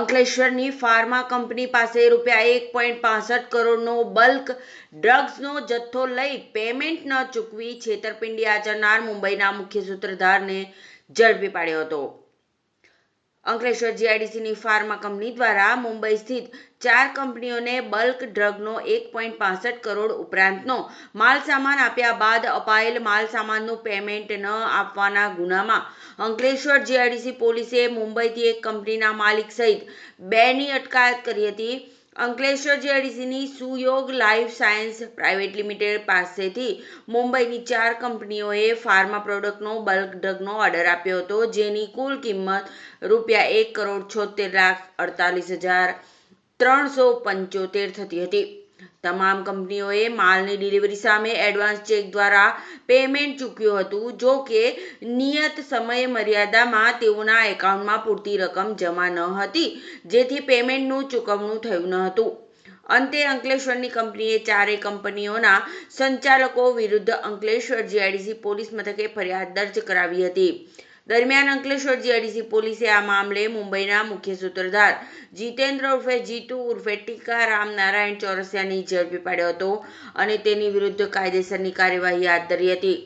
અંકલેશ્વરની pharma company પાસે રૂપિયા એક પોઈન્ટ પાસઠ કરોડનો બલ્ક ડ્રગ્સનો જથ્થો લઈ પેમેન્ટ ન ચૂકવી છેતરપિંડી આચરનાર મુંબઈના મુખ્ય સૂત્રધારને ઝડપી પાડ્યો હતો. અંકલેશ્વર જીઆઈડીસીની ફાર્મા કંપની દ્વારા મુંબઈ સ્થિત ચાર કંપનીઓને બલ્ક ડ્રગનો એક પોઈન્ટ પાસઠ કરોડ ઉપરાંતનો માલસામાન આપ્યા બાદ અપાયેલ માલસામાનનું પેમેન્ટ ન આપવાના ગુનામાં અંકલેશ્વર જીઆઈડીસી પોલીસે મુંબઈથી એક કંપનીના માલિક સહિત બેની અટકાયત કરી હતી. Ankleshwar જીઆઈડીસીની Suyog life science private limited પાસેથી મુંબઈની ચાર કંપનીઓએ ફાર્મા પ્રોડક્ટનો બલ્ક ડ્રગનો ઓર્ડર આપ્યો હતો, જેની કુલ કિંમત રૂપિયા એક કરોડ છોતેર લાખ અડતાલીસ હજાર ત્રણસો પંચોતેર થતી હતી. તમામ કંપનીઓએ માલની ડિલિવરી સામે એડવાન્સ ચેક દ્વારા પેમેન્ટ ચૂક્યું હતું, જો કે નિયત સમય મર્યાદામાં તેઓના એકાઉન્ટમાં પૂરતી રકમ જમા ન હતી, જેથી પેમેન્ટનું ચૂકવણું થયું ન હતું. અંતે અંકલેશ્વરની કંપનીએ ચારેય કંપનીઓના સંચાલકો વિરુદ્ધ અંકલેશ્વર જીઆઈડીસી પોલીસ મથકે ફરિયાદ દર્જ કરાવી હતી. દરમિયાન અંકલેશ્વર જીઆઈડીસી પોલીસે આ મામલે મુંબઈના મુખ્ય સૂત્રધાર જીતેન્દ્ર ઉર્ફે જીતુ ઉર્ફે ટીકા રામ નારાયણ ચોરસિયાની ઝડપી પાડ્યો હતો અને તેની વિરુદ્ધ કાયદેસરની કાર્યવાહી હાથ ધરી હતી.